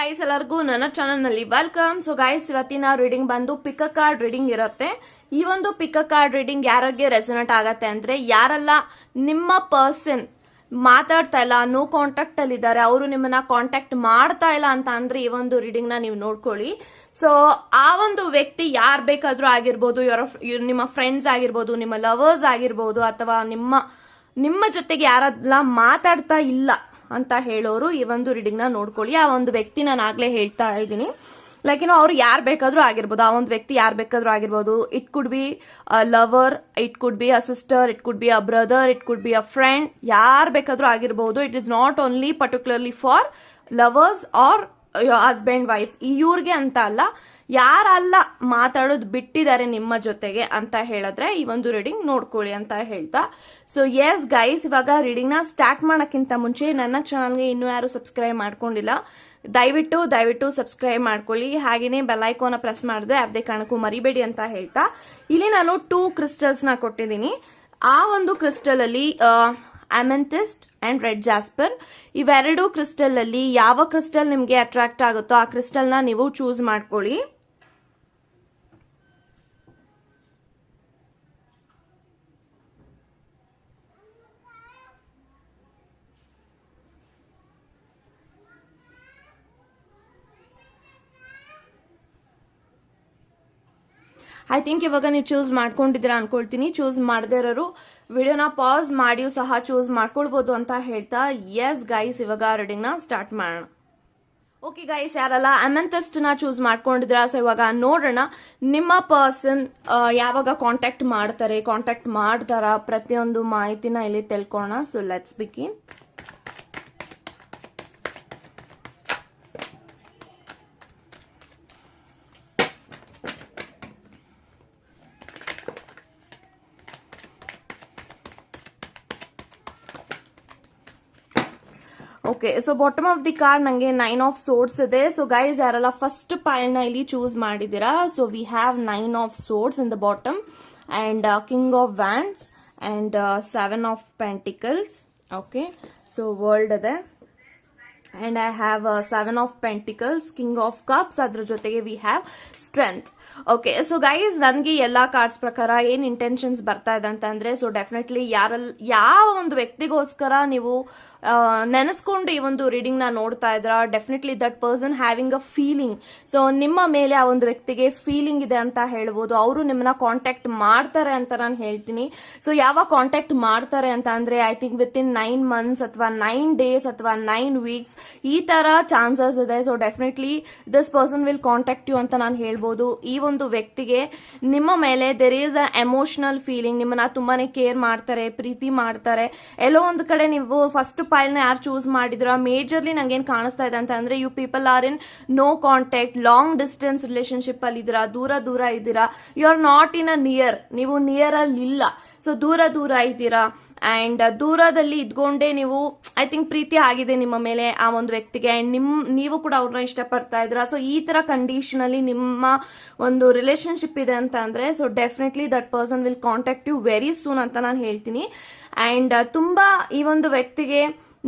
Guys ಎಲ್ಲರಿಗೂ ನನ್ನ ಚಾನಲ್ನಲ್ಲಿ ವೆಲ್ಕಮ್ ಸೊ ಗೈಸ್ ಇವತ್ತಿನ ರೀಡಿಂಗ್ ಬಂದು ಪಿಕ್ ಕಾರ್ಡ್ ರೀಡಿಂಗ್ ಇರುತ್ತೆ. ಈ ಒಂದು ಪಿಕ್ ಕಾರ್ಡ್ ರೀಡಿಂಗ್ ಯಾರಿಗೆ ರೆಸೊನೇಟ್ ಆಗತ್ತೆ ಅಂದ್ರೆ, ಯಾರೆಲ್ಲ ನಿಮ್ಮ ಪರ್ಸನ್ ಮಾತಾಡ್ತಾ ಇಲ್ಲ ನೋ ಕಾಂಟ್ಯಾಕ್ಟ್ ಅಲ್ಲಿ ಇದ್ದಾರೆ, ಅವರು ನಿಮ್ಮನ್ನ ಕಾಂಟ್ಯಾಕ್ಟ್ ಮಾಡ್ತಾ ಇಲ್ಲ ಅಂತ ಅಂದ್ರೆ ಈ ಒಂದು ರೀಡಿಂಗ್ನ ನೀವು ನೋಡ್ಕೊಳ್ಳಿ. ಸೊ ಆ ಒಂದು ವ್ಯಕ್ತಿ ಯಾರು ಬೇಕಾದ್ರೂ ಆಗಿರ್ಬೋದು ಇವರ ನಿಮ್ಮ ಫ್ರೆಂಡ್ಸ್ ಆಗಿರ್ಬೋದು, ನಿಮ್ಮ ಲವರ್ಸ್ ಆಗಿರ್ಬೋದು, ಅಥವಾ ನಿಮ್ಮ ನಿಮ್ಮ ಜೊತೆಗೆ ಯಾರೆಲ್ಲ ಮಾತಾಡ್ತಾ ಇಲ್ಲ ಅಂತ ಹೇಳೋರು ಈ ಒಂದು ರೀಡಿಂಗ್ನ ನೋಡ್ಕೊಳ್ಳಿ. ಆ ಒಂದು ವ್ಯಕ್ತಿ ನಾನು ಆಗ್ಲೇ ಹೇಳ್ತಾ ಇದ್ದೀನಿ. ಲೈಕ್ ಏನೋ ಅವ್ರು ಯಾರು ಬೇಕಾದ್ರೂ ಆಗಿರ್ಬೋದು. ಆ ಒಂದು ವ್ಯಕ್ತಿ ಯಾರು ಬೇಕಾದ್ರೂ ಆಗಿರ್ಬೋದು. It could be a lover it could be a sister it could be a brother it could be a friend ಯಾರು ಬೇಕಾದ್ರೂ ಆಗಿರ್ಬೋದು. It is not only particularly for lovers or husband wife ಇವ್ರಿಗೆ ಅಂತ ಅಲ್ಲ. ಯಾರಲ್ಲ ಮಾತಾಡೋದು ಬಿಟ್ಟಿದ್ದಾರೆ ನಿಮ್ಮ ಜೊತೆಗೆ ಅಂತ ಹೇಳಿದ್ರೆ ಈ ಒಂದು ರೀಡಿಂಗ್ ನೋಡ್ಕೊಳ್ಳಿ ಅಂತ ಹೇಳ್ತಾ. ಸೊ ಎಸ್ ಗೈಸ್ ಇವಾಗ ರೀಡಿಂಗ್ನ ಸ್ಟಾರ್ಟ್ ಮಾಡೋಕ್ಕಿಂತ ಮುಂಚೆ ನನ್ನ ಚಾನಲ್ಗೆ ಇನ್ನೂ ಯಾರು ಸಬ್ಸ್ಕ್ರೈಬ್ ಮಾಡ್ಕೊಂಡಿಲ್ಲ, ದಯವಿಟ್ಟು ದಯವಿಟ್ಟು ಸಬ್ಸ್ಕ್ರೈಬ್ ಮಾಡ್ಕೊಳ್ಳಿ. ಹಾಗೇನೆ ಬೆಲ್ಲೈಕೋನ ಪ್ರೆಸ್ ಮಾಡಿದ್ರೆ ಯಾವುದೇ ಕಾರಣಕ್ಕೂ ಮರಿಬೇಡಿ ಅಂತ ಹೇಳ್ತಾ. ಇಲ್ಲಿ ನಾನು ಟೂ ಕ್ರಿಸ್ಟಲ್ಸ್ನ ಕೊಟ್ಟಿದ್ದೀನಿ. ಆ ಒಂದು ಕ್ರಿಸ್ಟಲ್ ಅಲ್ಲಿ ಅಮೆಂಥಿಸ್ಟ್ ಅಂಡ್ ರೆಡ್ ಜಾಸ್ಪರ್ ಇವೆರಡು ಕ್ರಿಸ್ಟಲ್ ಅಲ್ಲಿ ಯಾವ ಕ್ರಿಸ್ಟಲ್ ನಿಮಗೆ ಅಟ್ರಾಕ್ಟ್ ಆಗುತ್ತೋ ಆ ಕ್ರಿಸ್ಟಲ್ನ ನೀವು ಚೂಸ್ ಮಾಡ್ಕೊಳ್ಳಿ. ಐ ಥಿಂಕ್ ಇವಾಗ ನೀವು ಚೂಸ್ ಮಾಡ್ಕೊಂಡಿದ್ದೀರಾ ಅನ್ಕೊಳ್ತೀನಿ. ಚೂಸ್ ಮಾಡದೇ ಇರೋರು ವಿಡಿಯೋನ ಪಾಸ್ ಮಾಡಿಯೂ ಸಹ ಚೂಸ್ ಮಾಡ್ಕೊಳ್ಬೋದು ಅಂತ ಹೇಳ್ತಾ ಎಸ್ ಗೈಸ್ ಇವಾಗ ರೀಡಿಂಗ್ನ ಸ್ಟಾರ್ಟ್ ಮಾಡೋಣ. ಓಕೆ ಗೈಸ್ ಯಾರಲ್ಲ ನ ಚೂಸ್ ಮಾಡ್ಕೊಂಡಿದ್ರ ಸೊ ಇವಾಗ ನೋಡೋಣ, ನಿಮ್ಮ ಪರ್ಸನ್ ಯಾವಾಗ ಕಾಂಟ್ಯಾಕ್ಟ್ ಮಾಡ್ತಾರೆ ಕಾಂಟ್ಯಾಕ್ಟ್ ಮಾಡ್ತಾರ ಪ್ರತಿಯೊಂದು ಮಾಹಿತಿನ ಇಲ್ಲಿ ತಿಳ್ಕೊಳ್ಳೋಣ so let's begin okay so bottom of the card ನಂಗೆ ನೈನ್ ಆಫ್ ಸೋರ್ಸ್ ಇದೆ. ಸೊ ಗೈಸ್ ಯಾರೆಲ್ಲ ಫಸ್ಟ್ ಪೈಲ್ನ ಇಲ್ಲಿ ಚೂಸ್ ಮಾಡಿದ್ದೀರಾ? So we have nine of swords in the bottom and king of wands and seven of pentacles okay so world ಇದೆ. And I have seven of pentacles king of cups ಅದ್ರ ಜೊತೆಗೆ we have strength okay so guys ನನಗೆ ಎಲ್ಲ cards ಪ್ರಕಾರ ಏನು intentions ಬರ್ತಾ ಇದೆ ಅಂತಂದ್ರೆ ಸೊ ಡೆಫಿನೆಟ್ಲಿ ಯಾರಲ್ಲಿ ಯಾವ ಒಂದು ವ್ಯಕ್ತಿಗೋಸ್ಕರ ನೀವು ನೆನೆಸ್ಕೊಂಡು ಈ ಒಂದು ರೀಡಿಂಗ್ನ ನೋಡ್ತಾ ಇದ್ರ definitely that person having a feeling so ನಿಮ್ಮ ಮೇಲೆ ಆ ಒಂದು ವ್ಯಕ್ತಿಗೆ ಫೀಲಿಂಗ್ ಇದೆ ಅಂತ ಹೇಳ್ಬೋದು. ಅವರು ನಿಮ್ಮನ್ನ ಕಾಂಟ್ಯಾಕ್ಟ್ ಮಾಡ್ತಾರೆ ಅಂತ ನಾನು ಹೇಳ್ತೀನಿ. ಸೊ ಯಾವಾಗ ಕಾಂಟ್ಯಾಕ್ಟ್ ಮಾಡ್ತಾರೆ ಅಂತ ಅಂದರೆ I think within nine months ಅಥವಾ ನೈನ್ ಡೇಸ್ ಅಥವಾ ನೈನ್ ವೀಕ್ಸ್ ಈ ಥರ ಚಾನ್ಸಸ್ ಇದೆ. So definitely this person will contact you ಅಂತ ನಾನು ಹೇಳ್ಬೋದು. ಈ ಒಂದು ವ್ಯಕ್ತಿಗೆ ನಿಮ್ಮ ಮೇಲೆ there is a emotional feeling ನಿಮ್ಮನ್ನ ತುಂಬಾನೇ ಕೇರ್ ಮಾಡ್ತಾರೆ, ಪ್ರೀತಿ ಮಾಡ್ತಾರೆ. ಎಲ್ಲೋ ಒಂದು ಕಡೆ ನೀವು ಫಸ್ಟ್ ಫೈಲ್ನ ಯಾರು ಚೂಸ್ ಮಾಡಿದ್ರ ಮೇಜರ್ಲಿ ನಂಗೆ ಏನ್ ಕಾಣಿಸ್ತಾ ಇದೆ ಅಂತ ಅಂದ್ರೆ you people are in no contact long distance relationship ಅಲ್ಲಿ ಇದ್ದೀರಾ, ದೂರ ದೂರ ಇದ್ದೀರಾ you are not in a near ನೀವು ನಿಯರ್ ಅಲ್ಲಿ ಇಲ್ಲ. ಸೊ ದೂರ ದೂರ ಇದ್ದೀರಾ. ಅಂಡ್ ದೂರದಲ್ಲಿ ಇದ್ಕೊಂಡೇ ನೀವು ಐ ಥಿಂಕ್ ಪ್ರೀತಿ ಆಗಿದೆ ನಿಮ್ಮ ಮೇಲೆ ಆ ಒಂದು ವ್ಯಕ್ತಿಗೆ. ಆ್ಯಂಡ್ ನಿಮ್ಮ ನೀವು ಕೂಡ ಅವ್ರನ್ನ ಇಷ್ಟಪಡ್ತಾ ಇದ್ರ ಸೊ ಈ ಥರ ಕಂಡೀಷನಲ್ಲಿ ನಿಮ್ಮ ಒಂದು ರಿಲೇಷನ್ಶಿಪ್ ಇದೆ ಅಂತ ಅಂದರೆ so definitely that person will contact you very soon ಅಂತ ನಾನು ಹೇಳ್ತೀನಿ. ಆ್ಯಂಡ್ ತುಂಬ ಈ ಒಂದು ವ್ಯಕ್ತಿಗೆ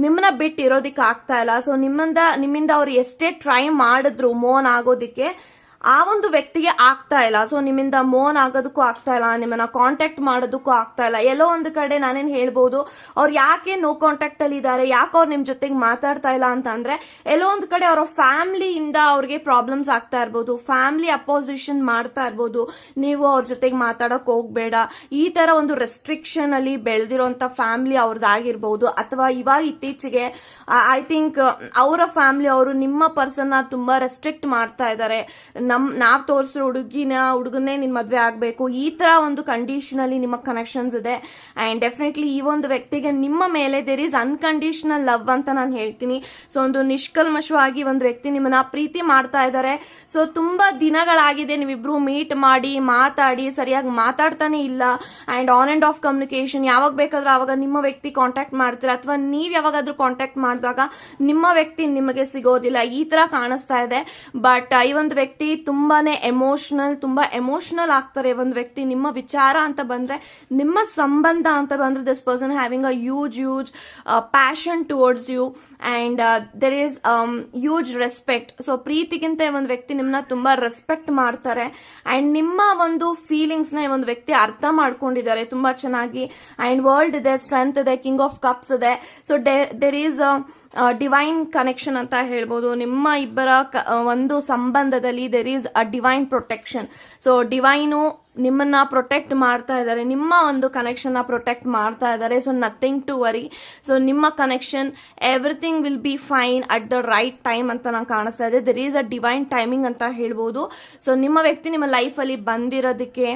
ನಿಮ್ಮನ್ನ ಬಿಟ್ಟು ಇರೋದಿಕ್ಕೆ ಆಗ್ತಾ ಇಲ್ಲ. ಸೊ ನಿಮ್ಮಿಂದ ನಿಮ್ಮಿಂದ ಅವ್ರು ಎಷ್ಟೇ ಟ್ರೈ ಮಾಡಿದ್ರು ಮೋನ್ ಆಗೋದಿಕ್ಕೆ ಆ ಒಂದು ವ್ಯಕ್ತಿಗೆ ಆಗ್ತಾ ಇಲ್ಲ. ಸೊ ನಿಮ್ಮಿಂದ ಮೋನ್ ಆಗೋದಕ್ಕೂ ಆಗ್ತಾ ಇಲ್ಲ. ನಿಮ್ಮನ್ನ ಕಾಂಟ್ಯಾಕ್ಟ್ ಮಾಡೋದಕ್ಕೂ ಆಗ್ತಾ ಇಲ್ಲ. ಎಲ್ಲೋ ಒಂದು ಕಡೆ ನಾನೇನ್ ಹೇಳ್ಬೋದು, ಅವ್ರು ಯಾಕೆ ನೋ ಕಾಂಟ್ಯಾಕ್ಟ್ ಅಲ್ಲಿ ಇದ್ದಾರೆ, ಯಾಕೆ ಅವ್ರು ನಿಮ್ ಜೊತೆಗೆ ಮಾತಾಡ್ತಾ ಇಲ್ಲ ಅಂತ ಅಂದ್ರೆ, ಎಲ್ಲೋ ಒಂದು ಕಡೆ ಅವರ ಫ್ಯಾಮಿಲಿಯಿಂದ ಅವ್ರಿಗೆ ಪ್ರಾಬ್ಲಮ್ಸ್ ಆಗ್ತಾ ಇರ್ಬೋದು ಫ್ಯಾಮಿಲಿ ಅಪೋಸಿಷನ್ ಮಾಡ್ತಾ ಇರ್ಬೋದು. ನೀವು ಅವ್ರ ಜೊತೆಗೆ ಮಾತಾಡಕ್ ಹೋಗ್ಬೇಡ. ಈ ತರ ಒಂದು ರೆಸ್ಟ್ರಿಕ್ಷನ್ ಅಲ್ಲಿ ಬೆಳೆದಿರುವಂತ ಫ್ಯಾಮಿಲಿ ಅವ್ರದ್ದಾಗಿರ್ಬೋದು ಅಥವಾ ಇವಾಗ ಇತ್ತೀಚೆಗೆ ಐ ಥಿಂಕ್ ಅವರ ಫ್ಯಾಮಿಲಿ ಅವರು ನಿಮ್ಮ ಪರ್ಸನ್ ತುಂಬಾ ರೆಸ್ಟ್ರಿಕ್ಟ್ ಮಾಡ್ತಾ ಇದ್ದಾರೆ. ನಮ್, ನಾವ್ ತೋರಿಸೋ ಹುಡುಗಿನ, ಹುಡುಗನ್ನೇ ನಿನ್ ಮದ್ವೆ ಆಗ್ಬೇಕು, ಈ ತರ ಒಂದು ಕಂಡೀಷನ್ ಅಲ್ಲಿ ನಿಮ್ಮ ಕನೆಕ್ಷನ್ಸ್ ಇದೆ. ಅಂಡ್ ಡೆಫಿನೆಟ್ಲಿ ಈ ಒಂದು ವ್ಯಕ್ತಿಗೆ ನಿಮ್ಮ ಮೇಲೆ ದೇರ್ ಇಸ್ ಅನ್ಕಂಡೀಷನಲ್ ಲವ್ ಅಂತ ನಾನು ಹೇಳ್ತೀನಿ. ಸೊ ಒಂದು ನಿಷ್ಕಲ್ಮಶವಾಗಿ ಒಂದು ವ್ಯಕ್ತಿ ನಿಮ್ಮನ್ನ ಪ್ರೀತಿ ಮಾಡ್ತಾ ಇದ್ದಾರೆ ಸೊ ತುಂಬಾ ದಿನಗಳಾಗಿದೆ ನೀವಿಬ್ರು ಮೀಟ್ ಮಾಡಿ, ಮಾತಾಡಿ, ಸರಿಯಾಗಿ ಮಾತಾಡ್ತಾನೆ ಇಲ್ಲ. And on and off communication ಯಾವಾಗ ಬೇಕಾದ್ರೂ ಅವಾಗ ನಿಮ್ಮ ವ್ಯಕ್ತಿ ಕಾಂಟ್ಯಾಕ್ಟ್ ಮಾಡ್ತೀರಾ? ಅಥವಾ ನೀವ್ ಯಾವಾಗಾದ್ರೂ ಕಾಂಟ್ಯಾಕ್ಟ್ ಮಾಡಿದಾಗ ನಿಮ್ಮ ವ್ಯಕ್ತಿ ನಿಮಗೆ ಸಿಗೋದಿಲ್ಲ. ಈ ತರ ಕಾಣಿಸ್ತಾ ಇದೆ. ಬಟ್ ಈ ಒಂದು ವ್ಯಕ್ತಿ ತುಂಬಾನೇ ಎಮೋಷನಲ್ ತುಂಬಾ ಎಮೋಷನಲ್ ಆಗ್ತಾರೆ ಒಂದು ವ್ಯಕ್ತಿ. ನಿಮ್ಮ ವಿಚಾರ ಅಂತ ಬಂದ್ರೆ, ನಿಮ್ಮ ಸಂಬಂಧ ಅಂತ ಬಂದ್ರೆ this person having a huge huge passion towards you and there is huge respect so ಪ್ರೀತಿಗಿಂತ ಒಂದು ವ್ಯಕ್ತಿ ನಿಮ್ಮನ್ನ ತುಂಬಾ ರೆಸ್ಪೆಕ್ಟ್ ಮಾಡ್ತಾರೆ ಅಂಡ್ ನಿಮ್ಮ ಒಂದು ಫೀಲಿಂಗ್ಸ್ನ ಒಂದು ವ್ಯಕ್ತಿ ಅರ್ಥ ಮಾಡ್ಕೊಂಡಿದ್ದಾರೆ ತುಂಬಾ ಚೆನ್ನಾಗಿ. ಅಂಡ್ ವರ್ಲ್ಡ್ ಇದೆ ಸ್ಟ್ರೆಂತ್ ಇದೆ ಕಿಂಗ್ ಆಫ್ ಕಪ್ಸ್ ಇದೆ. So there is divine connection ಅಂತ ಹೇಳ್ಬೋದು. ನಿಮ್ಮ ಇಬ್ಬರ ಒಂದು ಸಂಬಂಧದಲ್ಲಿ there is a divine protection so divine ನಿಮ್ಮನ್ನ ಪ್ರೊಟೆಕ್ಟ್ ಮಾಡ್ತಾ ಇದ್ದಾರೆ. ನಿಮ್ಮ ಒಂದು ಕನೆಕ್ಷನ್ ಪ್ರೊಟೆಕ್ಟ್ ಮಾಡ್ತಾ ಇದ್ದಾರೆ. So nothing to worry so ನಿಮ್ಮ connection everything will be fine at the right time ಅಂತ ನಂಗೆ ಕಾಣಿಸ್ತಾ ಇದೆ. There is a divine timing ಅಂತ ಹೇಳ್ಬೋದು. ಸೊ ನಿಮ್ಮ ವ್ಯಕ್ತಿ ನಿಮ್ಮ ಲೈಫಲ್ಲಿ ಬಂದಿರೋದಕ್ಕೆ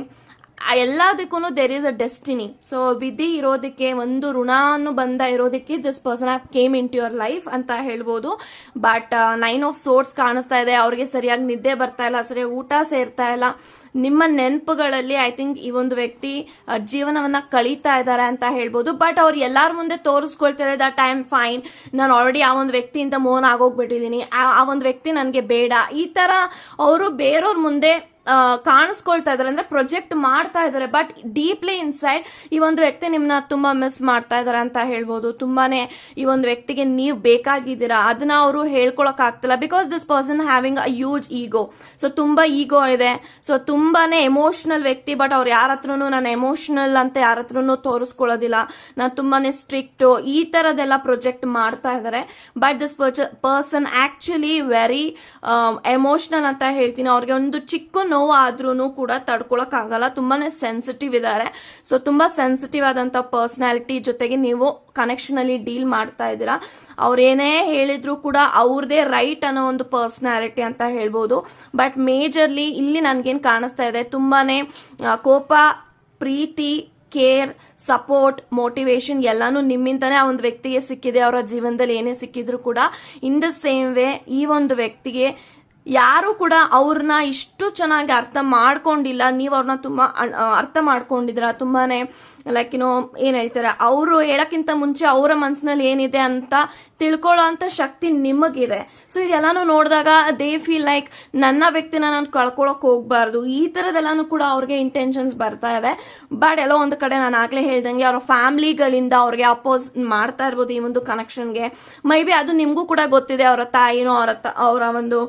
ಎಲ್ಲದಕ್ಕೂ there is a destiny so ವಿಧಿ ಇರೋದಕ್ಕೆ, ಒಂದು ಋಣಾನು ಬಂದ ಇರೋದಕ್ಕೆ this person of came into your life ಅಂತ ಹೇಳ್ಬೋದು. ಬಟ್ ನೈನ್ ಆಫ್ ಸೋರ್ಸ್ ಕಾಣಿಸ್ತಾ ಇದೆ. ಅವ್ರಿಗೆ ಸರಿಯಾಗಿ ನಿದ್ದೆ ಬರ್ತಾ ಇಲ್ಲ, ಸರಿಯಾಗಿ ಊಟ ಸೇರ್ತಾ ಇಲ್ಲ. ನಿಮ್ಮ ನೆನಪುಗಳಲ್ಲಿ ಐ ಥಿಂಕ್ ಈ ಒಂದು ವ್ಯಕ್ತಿ ಜೀವನವನ್ನ ಕಳೀತಾ ಇದ್ದಾರೆ ಅಂತ ಹೇಳ್ಬೋದು. ಬಟ್ ಅವ್ರು ಎಲ್ಲಾರ ಮುಂದೆ ತೋರಿಸ್ಕೊಳ್ತಾರೆ ದಟ್ ಐ ಆಮ್ ಫೈನ್ ನಾನು ಆಲ್ರೆಡಿ ಆ ಒಂದು ವ್ಯಕ್ತಿಯಿಂದ ಮೋನ್ ಆಗೋಗ್ಬಿಟ್ಟಿದ್ದೀನಿ. ಆ ಒಂದು ವ್ಯಕ್ತಿ ನನಗೆ ಬೇಡ. ಈ ತರ ಅವರು ಬೇರೆಯವ್ರ ಮುಂದೆ ಕಾಣಿಸ್ಕೊಳ್ತಾ ಇದಾರೆ ಅಂದ್ರೆ ಪ್ರೊಜೆಕ್ಟ್ ಮಾಡ್ತಾ ಇದಾರೆ ಬಟ್ ಡೀಪ್ಲಿ ಇನ್ಸೈಡ್ ಈ ಒಂದು ವ್ಯಕ್ತಿ ನಿಮ್ನ ತುಂಬಾ ಮಿಸ್ ಮಾಡ್ತಾ ಇದಾರೆ ಅಂತ ಹೇಳ್ಬೋದು. ತುಂಬಾನೇ ಈ ಒಂದು ವ್ಯಕ್ತಿಗೆ ನೀವು ಬೇಕಾಗಿದ್ದೀರಾ? ಅದನ್ನ ಅವರು ಹೇಳ್ಕೊಳಕ್ ಆಗ್ತಿಲ್ಲ. Because this person having a huge ego so ತುಂಬಾ ಈಗೋ ಇದೆ. ಸೊ ತುಂಬಾನೇ ಎಮೋಷನಲ್ ವ್ಯಕ್ತಿ ಬಟ್ ಅವ್ರು ಯಾರ ಹತ್ರನು ನಾನು ಎಮೋಷನಲ್ ಅಂತ ಯಾರ ಹತ್ರನು ತೋರಿಸ್ಕೊಳ್ಳೋದಿಲ್ಲ. ನಾನು ತುಂಬಾನೇ ಸ್ಟ್ರಿಕ್ಟ್ ಈ ತರದೆಲ್ಲ ಪ್ರೊಜೆಕ್ಟ್ ಮಾಡ್ತಾ ಇದಾರೆ but this person actually very emotional ಅಂತ ಹೇಳ್ತೀನಿ. ಅವ್ರಿಗೆ ಒಂದು ಚಿಕ್ಕ ನೋವು ಆದ್ರೂ ಕೂಡ ತಡ್ಕೊಳಕ್ ಆಗಲ್ಲ ತುಂಬಾನೇ ಸೆನ್ಸಿಟಿವ್ ಇದ್ದಾರೆ ಸೊ ತುಂಬಾ ಸೆನ್ಸಿಟಿವ್ ಆದಂತ ಪರ್ಸನಾಲಿಟಿ ಜೊತೆಗೆ ನೀವು ಕನೆಕ್ಷನ್ ಅಲ್ಲಿ ಡೀಲ್ ಮಾಡ್ತಾ ಇದ್ದೀರಾ. ಅವ್ರೇನೇ ಹೇಳಿದ್ರು ಕೂಡ ಅವ್ರದೇ ರೈಟ್ ಅನ್ನೋ ಒಂದು ಪರ್ಸನಾಲಿಟಿ ಅಂತ ಹೇಳ್ಬೋದು. ಬಟ್ ಮೇಜರ್ಲಿ ಇಲ್ಲಿ ನನ್ಗೇನ್ ಕಾಣಿಸ್ತಾ ಇದೆ, ತುಂಬಾನೇ ಕೋಪ, ಪ್ರೀತಿ ಕೇರ್ ಸಪೋರ್ಟ್ ಮೋಟಿವೇಶನ್ ಎಲ್ಲಾನು ನಿಮ್ಮಿಂದನೇ ಆ ಒಂದು ವ್ಯಕ್ತಿಗೆ ಸಿಕ್ಕಿದೆ. ಅವರ ಜೀವನದಲ್ಲಿ ಏನೇ ಸಿಕ್ಕಿದ್ರು ಕೂಡ ಇನ್ ದ ಸೇಮ್ ವೇ ಈ ಒಂದು ವ್ಯಕ್ತಿಗೆ ಯಾರು ಕೂಡ ಅವ್ರನ್ನ ಇಷ್ಟು ಚೆನ್ನಾಗಿ ಅರ್ಥ ಮಾಡ್ಕೊಂಡಿಲ್ಲ. ನೀವು ಅವ್ರನ್ನ ತುಂಬಾ ಅರ್ಥ ಮಾಡ್ಕೊಂಡಿದ್ರ ತುಂಬಾನೇ ಲೈಕ್ ಏನೋ ಏನ್ ಹೇಳ್ತಾರೆ? ಅವರು ಹೇಳಕ್ಕಿಂತ ಮುಂಚೆ ಅವರ ಮನಸ್ಸಿನಲ್ಲಿ ಏನಿದೆ ಅಂತ ತಿಳ್ಕೊಳ್ಳೋ ಅಂತ ಶಕ್ತಿ ನಿಮಗಿದೆ. ಸೊ ಇದೆಲ್ಲಾನು ನೋಡಿದಾಗ ದೇ ಫೀಲ್ ಲೈಕ್ ನನ್ನ ವ್ಯಕ್ತಿನ ನಾನು ಕಳ್ಕೊಳಕ್ ಹೋಗ್ಬಾರ್ದು. ಈ ತರದೆಲ್ಲಾನು ಕೂಡ ಅವ್ರಿಗೆ ಇಂಟೆನ್ಷನ್ಸ್ ಬರ್ತಾ ಇದೆ. ಬಟ್ ಎಲ್ಲೋ ಒಂದು ಕಡೆ ನಾನು ಆಗ್ಲೇ ಹೇಳ್ದಂಗೆ ಅವ್ರ ಫ್ಯಾಮಿಲಿಗಳಿಂದ ಅವ್ರಿಗೆ ಅಪೋಸ್ ಮಾಡ್ತಾ ಇರ್ಬೋದು ಈ ಒಂದು ಕನೆಕ್ಷನ್ಗೆ ಮೇ ಬಿ ಅದು ನಿಮಗೂ ಕೂಡ ಗೊತ್ತಿದೆ, ಅವರ ತಾಯಿನೋ, ಅವರ ಅವರ ಒಂದು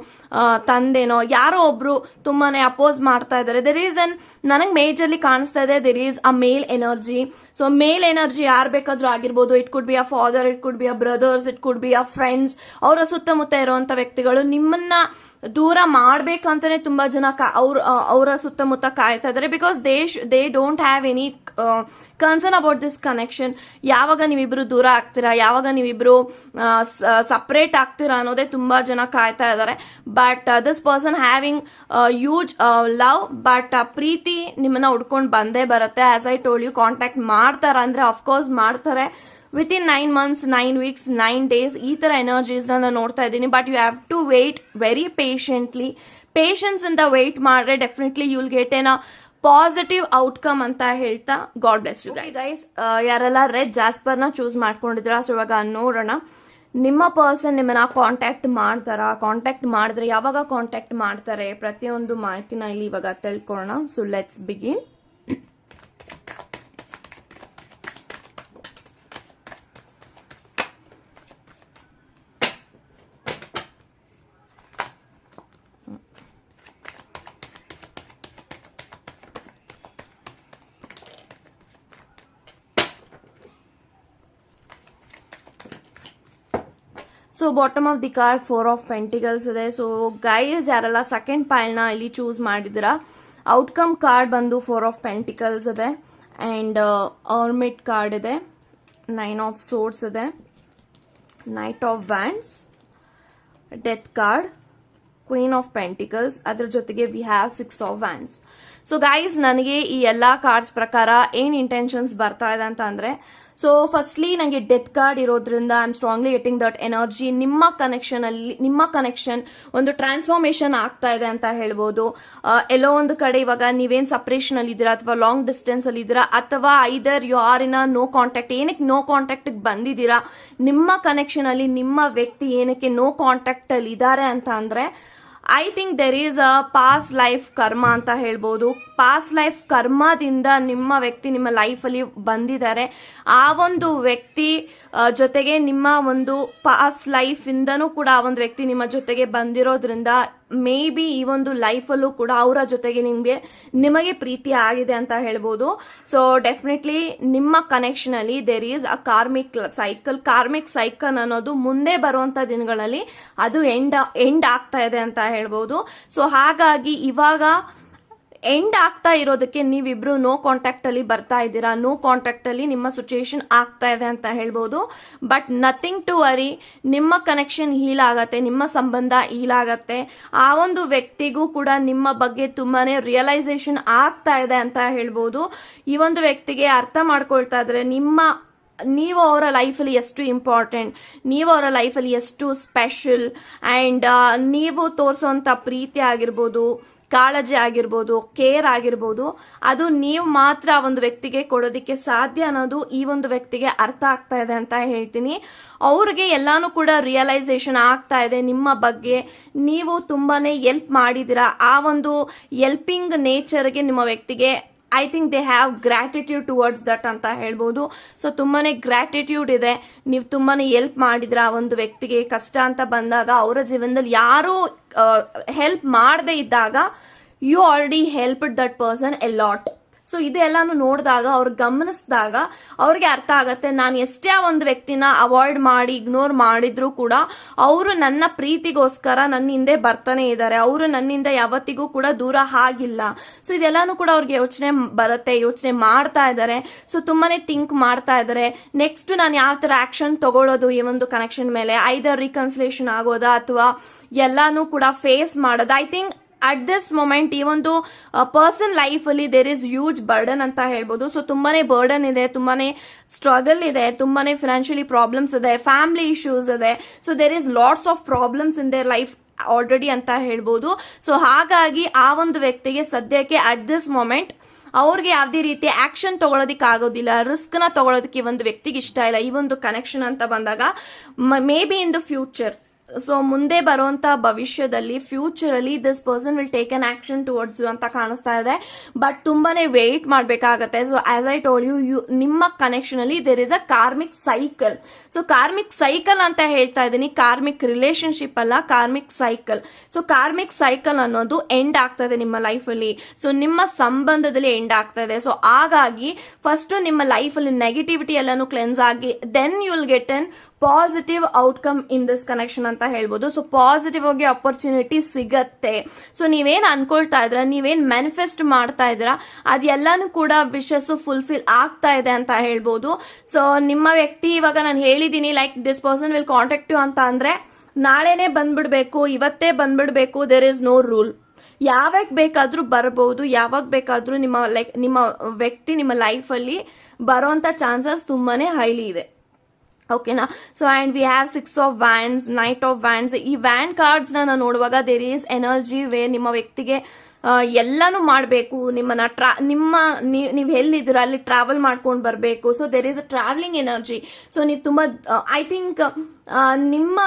ತಂದೆನೋ, ಯಾರೋ ಒಬ್ರು ತುಂಬಾನೇ ಅಪೋಸ್ ಮಾಡ್ತಾ ಇದ್ದಾರೆ. ದ ಈಸ್ ಅನ್ ನನಗೆ ಮೇಜರ್ಲಿ ಕಾಣಿಸ್ತಾ ಇದೆ there is a male energy so male energy ಯಾರು ಬೇಕಾದ್ರೂ ಆಗಿರ್ಬೋದು. It could be a father it could be a brothers it could be a friends ಅವರ ಸುತ್ತಮುತ್ತ ಇರುವಂತ ವ್ಯಕ್ತಿಗಳು ನಿಮ್ಮನ್ನ ದೂರ ಮಾಡ್ಬೇಕಂತಾನೆ ತುಂಬಾ ಜನ ಅವ್ರ ಅವರ ಸುತ್ತಮುತ್ತ ಕಾಯ್ತಾ ಇದ್ದಾರೆ. Because they they don't have any concern about this connection ಯಾವಾಗ ನೀವಿಬ್ರು ದೂರ ಆಗ್ತೀರಾ? ಯಾವಾಗ ನೀವಿಬ್ರು ಸಪ್ರೇಟ್ ಆಗ್ತೀರಾ ಅನ್ನೋದೇ ತುಂಬಾ ಜನ ಕಾಯ್ತಾ ಇದ್ದಾರೆ. But this person having huge love but ಪ್ರೀತಿ ನಿಮ್ಮನ್ನ ಉಡ್ಕೊಂಡು ಬಂದೇ ಬರುತ್ತೆ. As I told you contact ಮಾಡ್ತಾರ ಅಂದ್ರೆ ಅಫ್ಕೋರ್ಸ್ ಮಾಡ್ತಾರೆ. With in nine months nine weeks nine days ಈ ತರ ಎನರ್ಜೀಸ್ ನಾನು ನೋಡ್ತಾ ಇದ್ದೀನಿ. But you have to wait very patiently patience ಇಂದ ವೇಟ್ ಮಾಡ್ರೆ definitely you'll get an positive outcome ಅಂತ ಹೇಳ್ತಾ ಗಾಡ್ ಬ್ಲೆಸ್ ಯು ಗೈಸ್ ಯಾರೆಲ್ಲ ರೆಡ್ ಜಾಸ್ಪರ್ನ ಚೂಸ್ ಮಾಡ್ಕೊಂಡಿದ್ರ ಸೊ ಇವಾಗ ನೋಡೋಣ. ನಿಮ್ಮ ಪರ್ಸನ್ ನಿಮ್ಮನ್ನ ಕಾಂಟ್ಯಾಕ್ಟ್ ಮಾಡ್ತಾರ? ಕಾಂಟ್ಯಾಕ್ಟ್ ಮಾಡಿದ್ರೆ ಯಾವಾಗ ಕಾಂಟ್ಯಾಕ್ಟ್ ಮಾಡ್ತಾರೆ? ಪ್ರತಿಯೊಂದು ಮಾಹಿತಿನ ಇಲ್ಲಿ ಇವಾಗ ತಿಳ್ಕೊಳ್ಳೋಣ. So let's begin so bottom of the card four of pentacles ಇದೆ. ಸೊ ಗೈಸ್ ಯಾರೆಲ್ಲ ಸೆಕೆಂಡ್ ಪೈಲ್ನ ಇಲ್ಲಿ ಚೂಸ್ ಮಾಡಿದಿರ ಔಟ್ಕಮ್ ಕಾರ್ಡ್ ಬಂದು ಫೋರ್ ಆಫ್ ಪೆಂಟಿಕಲ್ಸ್ ಇದೆ. ಆ್ಯಂಡ್ ಆರ್ಮಿಟ್ ಕಾರ್ಡ್ ಇದೆ. ನೈನ್ ಆಫ್ ಸೋರ್ಸ್ ಇದೆ. Knight of wands death card queen of pentacles ಅದ್ರ ಜೊತೆಗೆ we have six of wands so guys ನನಗೆ ಈ ಎಲ್ಲ ಕಾರ್ಡ್ಸ್ ಪ್ರಕಾರ ಏನು ಇಂಟೆನ್ಷನ್ಸ್ ಬರ್ತಾ ಇದೆ ಅಂತ ಅಂದ್ರೆ ಸೊ ಫಸ್ಟ್ಲಿ ನನಗೆ ಡೆತ್ ಕಾರ್ಡ್ ಇರೋದ್ರಿಂದ I am strongly getting that energy ನಿಮ್ಮ ಕನೆಕ್ಷನ್ ಅಲ್ಲಿ, ನಿಮ್ಮ ಕನೆಕ್ಷನ್ ಒಂದು ಟ್ರಾನ್ಸ್ಫಾರ್ಮೇಶನ್ ಆಗ್ತಾ ಇದೆ ಅಂತ ಹೇಳ್ಬೋದು. ಎಲ್ಲೋ ಒಂದು ಕಡೆ ಇವಾಗ ನೀವೇನ್ ಸಪ್ರೇಷನ್ ಅಲ್ಲಿ ಇದ್ದೀರಾ ಅಥವಾ ಲಾಂಗ್ ಡಿಸ್ಟೆನ್ಸ್ ಅಲ್ಲಿ ಇದ್ದೀರಾ ಅಥವಾ either you are in no contact ಏನಕ್ಕೆ ನೋ ಕಾಂಟ್ಯಾಕ್ಟ್ ಬಂದಿದ್ದೀರಾ, ನಿಮ್ಮ ಕನೆಕ್ಷನ್ ಅಲ್ಲಿ ನಿಮ್ಮ ವ್ಯಕ್ತಿ ಏನಕ್ಕೆ ನೋ ಕಾಂಟ್ಯಾಕ್ಟ್ ಅಲ್ಲಿ ಇದ್ದಾರೆ ಅಂತ ಅಂದ್ರೆ I think there is a past life karma ಅಂತ ಹೇಳ್ಬೋದು. ಪಾಸ್ ಲೈಫ್ ಕರ್ಮದಿಂದ ನಿಮ್ಮ ವ್ಯಕ್ತಿ ನಿಮ್ಮ ಲೈಫಲ್ಲಿ ಬಂದಿದ್ದಾರೆ. ಆ ಒಂದು ವ್ಯಕ್ತಿ ಜೊತೆಗೆ ನಿಮ್ಮ ಒಂದು ಪಾಸ್ ಇಂದನೂ ಕೂಡ ಆ ಒಂದು ವ್ಯಕ್ತಿ ನಿಮ್ಮ ಜೊತೆಗೆ ಬಂದಿರೋದ್ರಿಂದ ಮೇ ಬಿ ಈ ಒಂದು ಲೈಫಲ್ಲೂ ಕೂಡ ಅವರ ಜೊತೆಗೆ ನಿಮಗೆ ನಿಮಗೆ ಪ್ರೀತಿ ಆಗಿದೆ ಅಂತ ಹೇಳ್ಬೋದು. ಸೊ ಡೆಫಿನೆಟ್ಲಿ ನಿಮ್ಮ ಕನೆಕ್ಷನ್ ಅಲ್ಲಿ there is a karmic cycle karmic cycle ಅನ್ನೋದು ಮುಂದೆ ಬರುವಂತ ದಿನಗಳಲ್ಲಿ ಅದು ಎಂಡ್ ಎಂಡ್ ಆಗ್ತಾ ಇದೆ ಅಂತ ಹೇಳ್ಬೋದು. ಸೊ ಹಾಗಾಗಿ ಇವಾಗ ಎಂಡ್ ಆಗ್ತಾ ಇರೋದಕ್ಕೆ ನೀವಿಬ್ರು ನೋ ಕಾಂಟ್ಯಾಕ್ಟ್ ಅಲ್ಲಿ ಬರ್ತಾ ಇದ್ದೀರಾ? ನೋ ಕಾಂಟ್ಯಾಕ್ಟ್ ಅಲ್ಲಿ ನಿಮ್ಮ ಸಿಚುಯೇಷನ್ ಆಗ್ತಾ ಇದೆ ಅಂತ ಹೇಳ್ಬೋದು. ಬಟ್ ನಥಿಂಗ್ ಟು ವರಿ ನಿಮ್ಮ ಕನೆಕ್ಷನ್ ಹೀಲ್ ಆಗತ್ತೆ, ನಿಮ್ಮ ಸಂಬಂಧ ಹೀಲ್ ಆಗತ್ತೆ. ಆ ಒಂದು ವ್ಯಕ್ತಿಗೂ ಕೂಡ ನಿಮ್ಮ ಬಗ್ಗೆ ತುಂಬಾನೇ ರಿಯಲೈಸೇಷನ್ ಆಗ್ತಾ ಇದೆ ಅಂತ ಹೇಳ್ಬೋದು. ಈ ಒಂದು ವ್ಯಕ್ತಿಗೆ ಅರ್ಥ ಮಾಡ್ಕೊಳ್ತಾ ಇದ್ರೆ ನಿಮ್ಮ, ನೀವು ಅವರ ಲೈಫಲ್ಲಿ ಎಷ್ಟು ಇಂಪಾರ್ಟೆಂಟ್ ನೀವು ಅವರ ಲೈಫಲ್ಲಿ ಎಷ್ಟು ಸ್ಪೆಷಲ್ ಆ್ಯಂಡ್ ನೀವು ತೋರಿಸೋವಂಥ ಪ್ರೀತಿ ಆಗಿರ್ಬೋದು ಕಾಳಜಿ ಆಗಿರ್ಬೋದು ಕೇರ್ ಆಗಿರ್ಬೋದು, ಅದು ನೀವು ಮಾತ್ರ ಒಂದು ವ್ಯಕ್ತಿಗೆ ಕೊಡೋದಕ್ಕೆ ಸಾಧ್ಯ ಅನ್ನೋದು ಈ ಒಂದು ವ್ಯಕ್ತಿಗೆ ಅರ್ಥ ಆಗ್ತಾ ಇದೆ ಅಂತ ಹೇಳ್ತೀನಿ. ಅವ್ರಿಗೆ ಎಲ್ಲಾನು ಕೂಡ ರಿಯಲೈಸೇಷನ್ ಆಗ್ತಾ ಇದೆ ನಿಮ್ಮ ಬಗ್ಗೆ. ನೀವು ತುಂಬಾನೇ ಎಲ್ಪ್ ಮಾಡಿದಿರ ಆ ಒಂದು ಎಲ್ಪಿಂಗ್ ನೇಚರ್ಗೆ ನಿಮ್ಮ ವ್ಯಕ್ತಿಗೆ I think they have gratitude towards that ಅಂತ ಹೇಳ್ಬೋದು. ಸೊ ತುಂಬಾನೇ ಗ್ರಾಟಿಟ್ಯೂಡ್ ಇದೆ. ನೀವು ತುಂಬಾ ಎಲ್ಪ್ ಮಾಡಿದ್ರೆ ಆ ಒಂದು ವ್ಯಕ್ತಿಗೆ ಕಷ್ಟ ಅಂತ ಬಂದಾಗ, ಅವರ ಜೀವನದಲ್ಲಿ ಯಾರೂ ಹೆಲ್ಪ್ ಮಾಡದೇ ಇದ್ದಾಗ you already helped that person a lot so ಇದೆಲ್ಲಾನು ನೋಡಿದಾಗ, ಅವ್ರು ಗಮನಿಸಿದಾಗ ಅವ್ರಿಗೆ ಅರ್ಥ ಆಗತ್ತೆ. ನಾನು ಎಷ್ಟೇ ಒಂದು ವ್ಯಕ್ತಿನ ಅವಾಯ್ಡ್ ಮಾಡಿ ಇಗ್ನೋರ್ ಮಾಡಿದ್ರು ಕೂಡ ಅವರು ನನ್ನ ಪ್ರೀತಿಗೋಸ್ಕರ ನನ್ನ ಹಿಂದೆ ಬರ್ತಾನೆ ಇದ್ದಾರೆ ಅವರು ನನ್ನಿಂದ ಯಾವತ್ತಿಗೂ ಕೂಡ ದೂರ ಆಗಿಲ್ಲ. ಸೊ ಇದೆಲ್ಲಾನು ಕೂಡ ಅವ್ರಿಗೆ ಯೋಚನೆ ಬರುತ್ತೆ, ಯೋಚನೆ ಮಾಡ್ತಾ ಇದ್ದಾರೆ ಸೊ ತುಂಬಾನೇ ಥಿಂಕ್ ಮಾಡ್ತಾ ಇದ್ದಾರೆ ನೆಕ್ಸ್ಟ್ ನಾನು ಯಾವ ತರ ಆಕ್ಷನ್ ತಗೊಳ್ಳೋದು ಈ ಒಂದು ಕನೆಕ್ಷನ್ ಮೇಲೆ? ಐದರ್ ರಿಕನ್ಸಿಲೇಷನ್ ಆಗೋದಾ ಅಥವಾ ಎಲ್ಲಾನು ಕೂಡ ಫೇಸ್ ಮಾಡೋದು? I think at this moment ಈ ಒಂದು ಪರ್ಸನ್ ಲೈಫ್ ಅಲ್ಲಿ ದೇರ್ ಇಸ್ ಹ್ಯೂಜ್ ಬರ್ಡನ್ ಅಂತ ಹೇಳ್ಬೋದು. ಸೊ ತುಂಬಾನೇ ಬರ್ಡನ್ ಇದೆ, ತುಂಬಾನೇ ಸ್ಟ್ರಗಲ್ ಇದೆ, ತುಂಬಾನೇ ಫಿನಾನ್ಷಿಯಲಿ ಪ್ರಾಬ್ಲಮ್ಸ್ ಇದೆ ಫ್ಯಾಮಿಲಿ ಇಶ್ಯೂಸ್ ಇದೆ. So there is lots of problems in their life already ಅಂತ ಹೇಳ್ಬೋದು. ಸೊ ಹಾಗಾಗಿ ಆ ಒಂದು ವ್ಯಕ್ತಿಗೆ ಸದ್ಯಕ್ಕೆ ಅಟ್ ದಿಸ್ ಮೊಮೆಂಟ್ ಅವ್ರಿಗೆ ಯಾವುದೇ ರೀತಿ ಆಕ್ಷನ್ ತಗೊಳೋದಿಕ್ ಆಗೋದಿಲ್ಲ ರಿಸ್ಕ್ನ ತಗೊಳೋದಕ್ಕೆ ಒಂದು ವ್ಯಕ್ತಿಗೆ ಇಷ್ಟ ಇಲ್ಲ. ಈ ಒಂದು ಕನೆಕ್ಷನ್ ಅಂತ ಬಂದಾಗ, may be in the future so ಮುಂದೆ ಬರುವಂತ ಭವಿಷ್ಯದಲ್ಲಿ ಫ್ಯೂಚರ್ ಅಲ್ಲಿ this person will take an action towards you ಅಂತ ಕಾಣಿಸ್ತಾ ಇದೆ. ಬಟ್ ತುಂಬಾನೇ ವೇಟ್ ಮಾಡ್ಬೇಕಾಗತ್ತೆ. So as I told you you ನಿಮ್ಮ ಕನೆಕ್ಷನ್ ಅಲ್ಲಿ there is a karmic cycle so karmic cycle ಅಂತ ಹೇಳ್ತಾ ಇದ್ದೀನಿ. ಕಾರ್ಮಿಕ್ ರಿಲೇಶನ್ಶಿಪ್ ಅಲ್ಲ karmic cycle so karmic cycle ಅನ್ನೋದು ಎಂಡ್ ಆಗ್ತಾ ಇದೆ ನಿಮ್ಮ ಲೈಫ್ ಅಲ್ಲಿ. ಸೊ ನಿಮ್ಮ ಸಂಬಂಧದಲ್ಲಿ ಎಂಡ್ ಆಗ್ತಾ ಇದೆ. ಸೊ ಹಾಗಾಗಿ ಫಸ್ಟ್ ನಿಮ್ಮ ಲೈಫ್ ಅಲ್ಲಿ ನೆಗೆಟಿವಿಟಿ ಎಲ್ಲಾನು ಕ್ಲೆನ್ಸ್ ಆಗಿ then you will get an positive outcome in this connection ಅಂತ ಹೇಳ್ಬೋದು. ಸೊ ಪಾಸಿಟಿವ್ ಆಗಿ ಅಪರ್ಚುನಿಟಿ ಸಿಗತ್ತೆ. ಸೊ ನೀವೇನ್ ಅನ್ಕೊಳ್ತಾ ಇದ್ರ ನೀವೇನ್ ಮ್ಯಾನಿಫೆಸ್ಟ್ ಮಾಡ್ತಾ ಇದ್ರ ಅದೆಲ್ಲಾನು ಕೂಡ ವಿಶಸ್ ಫುಲ್ಫಿಲ್ ಆಗ್ತಾ ಇದೆ ಅಂತ ಹೇಳ್ಬೋದು. ಸೊ ನಿಮ್ಮ ವ್ಯಕ್ತಿ ಇವಾಗ ನಾನು ಹೇಳಿದೀನಿ like this person will contact you ಅಂತ ಅಂದ್ರೆ, ನಾಳೆನೆ ಬಂದ್ಬಿಡ್ಬೇಕು, ಇವತ್ತೇ ಬಂದ್ಬಿಡ್ಬೇಕು ದೇರ್ ಇಸ್ ನೋ ರೂಲ್ ಯಾವಾಗ ಬೇಕಾದ್ರೂ ಬರಬಹುದು ಯಾವಾಗ ಬೇಕಾದ್ರೂ ನಿಮ್ಮ ಲೈಕ್ ನಿಮ್ಮ ವ್ಯಕ್ತಿ ನಿಮ್ಮ ಲೈಫಲ್ಲಿ ಬರೋಂತ ಚಾನ್ಸಸ್ ತುಂಬಾನೇ ಹೈಲಿ ಇದೆ. ಓಕೆನಾ so and we have six of wands knight of wands ಈ ವ್ಯಾನ್ ಕಾರ್ಡ್ಸ್ನ ನಾನು ನೋಡುವಾಗ ದೇರ್ ಈಸ್ ಎನರ್ಜಿ ವೇ ನಿಮ್ಮ ವ್ಯಕ್ತಿಗೆ ಎಲ್ಲಾನು ಮಾಡಬೇಕು. ನಿಮ್ಮನ್ನ ಟ್ರಾ ನಿಮ್ಮ ನೀವು ಎಲ್ಲಿದ್ದೀರ ಅಲ್ಲಿ ಟ್ರಾವೆಲ್ ಮಾಡ್ಕೊಂಡು ಬರಬೇಕು. So there is a travelling energy so ನೀವು ತುಂಬ ಐ ಥಿಂಕ್ ನಿಮ್ಮ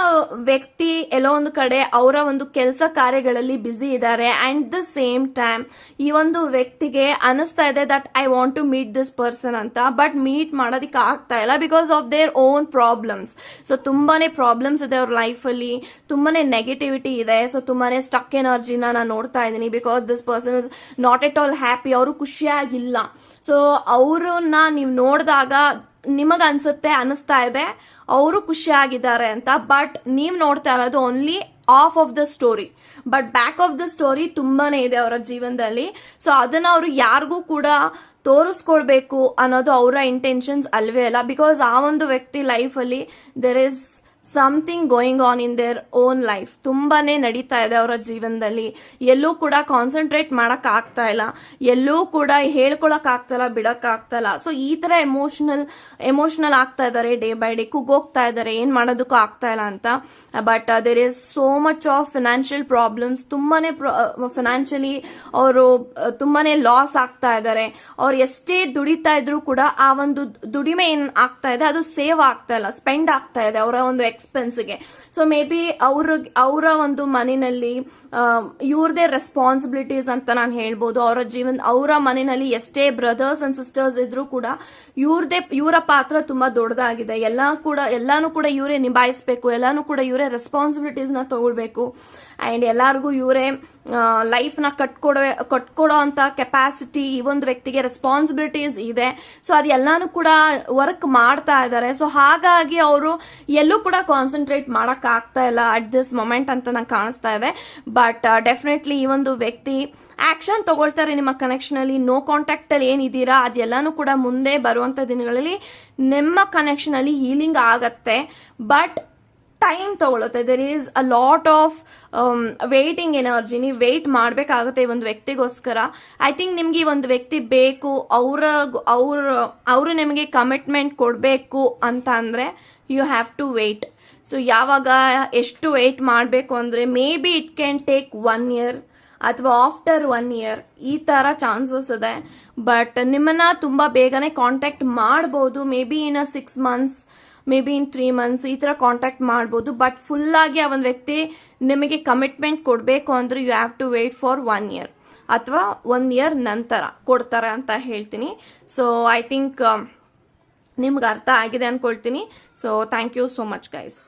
ವ್ಯಕ್ತಿ ಎಲ್ಲೋ ಒಂದು ಕಡೆ ಅವರ ಒಂದು ಕೆಲಸ ಕಾರ್ಯಗಳಲ್ಲಿ ಬ್ಯುಸಿ ಇದ್ದಾರೆ ಅಂಡ್ ದ ಸೇಮ್ ಟೈಮ್ ಈ ಒಂದು ವ್ಯಕ್ತಿಗೆ ಅನಿಸ್ತಾ ಇದೆ that I want to meet this person ಅಂತ. ಬಟ್ ಮೀಟ್ ಮಾಡೋದಕ್ಕೆ ಆಗ್ತಾ ಇಲ್ಲ because of their own problems so ತುಂಬಾನೇ ಪ್ರಾಬ್ಲಮ್ಸ್ ಇದೆ ಅವ್ರ ಲೈಫಲ್ಲಿ ತುಂಬಾನೇ ನೆಗೆಟಿವಿಟಿ ಇದೆ. ಸೊ ತುಂಬಾನೇ ಸ್ಟಕ್ ಎನರ್ಜಿನ ನಾನು ನೋಡ್ತಾ ಇದ್ದೀನಿ because this person is not at all happy ಅವರು ಖುಷಿಯಾಗಿಲ್ಲ. ಸೊ ಅವ್ರನ್ನ ನೀವು ನೋಡಿದಾಗ ನಿಮಗೆ ಅನ್ಸುತ್ತೆ, ಅನಿಸ್ತಾ ಇದೆ. ಅವರು ಖುಷಿಯಾಗಿದ್ದಾರೆ ಅಂತ ಬಟ್ ನೀವು ನೋಡ್ತಾ ಇರೋದು only half of the story but back of the story ತುಂಬಾನೇ ಇದೆ ಅವರ ಜೀವನದಲ್ಲಿ. ಸೊ ಅದನ್ನ ಅವರು ಯಾರಿಗೂ ಕೂಡ ತೋರಿಸ್ಕೊಳ್ಬೇಕು ಅನ್ನೋದು ಅವರ ಇಂಟೆನ್ಷನ್ಸ್ ಅಲ್ವೇ ಅಲ್ಲ. ಬಿಕಾಸ್ ಆ ಒಂದು ವ್ಯಕ್ತಿ ಲೈಫಲ್ಲಿ there is something going on in their own life ತುಂಬಾನೇ ನಡೀತಾ ಇದೆ ಅವರ ಜೀವನದಲ್ಲಿ. ಎಲ್ಲೂ ಕೂಡ ಕಾನ್ಸಂಟ್ರೇಟ್ ಮಾಡಕ್ ಆಗ್ತಾ ಇಲ್ಲ. ಎಲ್ಲೂ ಕೂಡ ಹೇಳ್ಕೊಳಕ್ ಆಗ್ತಾ ಇಲ್ಲ, ಬಿಡಕ್ ಇಲ್ಲ. ಸೊ ಈ ತರ ಎಮೋಷನಲ್ ಎಮೋಷನಲ್ ಆಗ್ತಾ ಇದ್ದಾರೆ ಡೇ ಬೈ ಡೇ ಕುಗ್ಗೋಗ್ತಾ ಇದ್ದಾರೆ. ಏನ್ ಮಾಡೋದಕ್ಕೂ ಆಗ್ತಾ ಇಲ್ಲ ಅಂತ. But there is so much of financial problems ತುಂಬಾನೇ ಫಿನಾನ್ಷಿಯಲಿ ಅವರು ತುಂಬಾನೇ ಲಾಸ್ ಆಗ್ತಾ ಇದ್ದಾರೆ. ಅವ್ರು ಎಷ್ಟೇ ದುಡಿತಾ ಇದ್ರು ಕೂಡ ಆ ಒಂದು ದುಡಿಮೆ ಏನ್ ಆಗ್ತಾ ಇದೆ, ಅದು ಸೇವ್ ಆಗ್ತಾ ಇಲ್ಲ ಸ್ಪೆಂಡ್ ಆಗ್ತಾ ಇದೆ. ಅವರ ಒಂದು ಎಕ್ಸ್ಪೆನ್ಸ್ಗೆ ಸೊ ಮೇ ಬಿ ಅವ್ರ, ಅವರ ಒಂದು ಮನೆಯಲ್ಲಿ ಇವ್ರದೇ ರೆಸ್ಪಾನ್ಸಿಬಿಲಿಟೀಸ್ ಅಂತ ನಾನು ಹೇಳ್ಬೋದು. ಅವರ ಜೀವನ, ಅವರ ಮನೆಯಲ್ಲಿ ಎಷ್ಟೇ ಬ್ರದರ್ಸ್ ಅಂಡ್ ಸಿಸ್ಟರ್ಸ್ ಇದ್ರೂ ಕೂಡ ಇವ್ರದೇ, ಇವರ ಪಾತ್ರ ತುಂಬಾ ದೊಡ್ಡದಾಗಿದೆ. ಎಲ್ಲ ಕೂಡ, ಎಲ್ಲಾನು ಕೂಡ ಇವರೇ ನಿಭಾಯಿಸ್ಬೇಕು. ಎಲ್ಲಾನು ಕೂಡ ಇವರೇ ರೆಸ್ಪಾನ್ಸಿಬಿಲಿಟೀಸ್ನ ತಗೊಳ್ಬೇಕು. ಅಂಡ್ ಎಲ್ಲಾರ್ಗೂ ಇವರೇ ಲೈಫ್ನ ಕಟ್ಕೊಡೋ ಕಟ್ಕೊಡೋ ಅಂತ ಕೆಪಾಸಿಟಿ ಈ ಒಂದು ವ್ಯಕ್ತಿಗೆ ರೆಸ್ಪಾನ್ಸಿಬಿಲಿಟೀಸ್ ಇದೆ. ಸೊ ಅದೆಲ್ಲಾನು ಕೂಡ ವರ್ಕ್ ಮಾಡ್ತಾ ಇದ್ದಾರೆ ಸೊ ಹಾಗಾಗಿ ಅವರು ಎಲ್ಲೂ ಕೂಡ ಕಾನ್ಸಂಟ್ರೇಟ್ ಮಾಡಕ್ ಆಗ್ತಾ ಇಲ್ಲ ಅಟ್ ದಿಸ್ ಮೊಮೆಂಟ್ ಅಂತ ನಂಗೆ ಕಾಣಿಸ್ತಾ ಇದೆ. ಬಟ್ ಡೆಫಿನೆಟ್ಲಿ ಈ ಒಂದು ವ್ಯಕ್ತಿ ಆಕ್ಷನ್ ತಗೊಳ್ತಾರೆ ನಿಮ್ಮ ಕನೆಕ್ಷನ್ ಅಲ್ಲಿ. ನೋ ಕಾಂಟ್ಯಾಕ್ಟ್ ಅಲ್ಲಿ ಏನಿದ್ದೀರಾ ಅದೆಲ್ಲಾನು ಕೂಡ ಮುಂದೆ ಬರುವಂತ ದಿನಗಳಲ್ಲಿ ನಿಮ್ಮ ಕನೆಕ್ಷನ್ ಅಲ್ಲಿ ಹೀಲಿಂಗ್ ಆಗತ್ತೆ. ಬಟ್ ಟೈಮ್ ತಗೊಳುತ್ತೆ. There is a lot of waiting energy ನೀವು ವೇಟ್ ಮಾಡಬೇಕಾಗುತ್ತೆ ಈ ಒಂದು ವ್ಯಕ್ತಿಗೋಸ್ಕರ. ಐ ಥಿಂಕ್ ನಿಮ್ಗೆ ಈ ಒಂದು ವ್ಯಕ್ತಿ ಬೇಕು, ಅವರ, ಅವ್ರ, ಅವರು ನಿಮಗೆ ಕಮಿಟ್ಮೆಂಟ್ ಕೊಡಬೇಕು ಅಂತ ಅಂದರೆ you have to wait so ಯಾವಾಗ ಎಷ್ಟು ವೇಟ್ ಮಾಡಬೇಕು ಅಂದರೆ may be it can take one year ಅಥವಾ ಆಫ್ಟರ್ ಒನ್ ಇಯರ್ ಈ ಥರ ಚಾನ್ಸಸ್ ಇದೆ. ಬಟ್ ನಿಮ್ಮನ್ನ ತುಂಬಾ ಬೇಗನೆ ಕಾಂಟ್ಯಾಕ್ಟ್ ಮಾಡ್ಬೋದು. May be in a six months may be in three months ಈ ಥರ ಕಾಂಟ್ಯಾಕ್ಟ್ ಮಾಡ್ಬೋದು. ಬಟ್ ಫುಲ್ ಆಗಿ ಆ ಒಂದು ವ್ಯಕ್ತಿ ನಿಮಗೆ ಕಮಿಟ್ಮೆಂಟ್ ಕೊಡಬೇಕು ಅಂದ್ರೆ you have to wait for one year ಅಥವಾ ಒನ್ ಇಯರ್ ನಂತರ ಕೊಡ್ತಾರೆ ಅಂತ ಹೇಳ್ತೀನಿ. ಸೊ ಐ ಥಿಂಕ್ ನಿಮ್ಗೆ ಅರ್ಥ ಆಗಿದೆ ಅನ್ಕೊಳ್ತೀನಿ. So thank you so much guys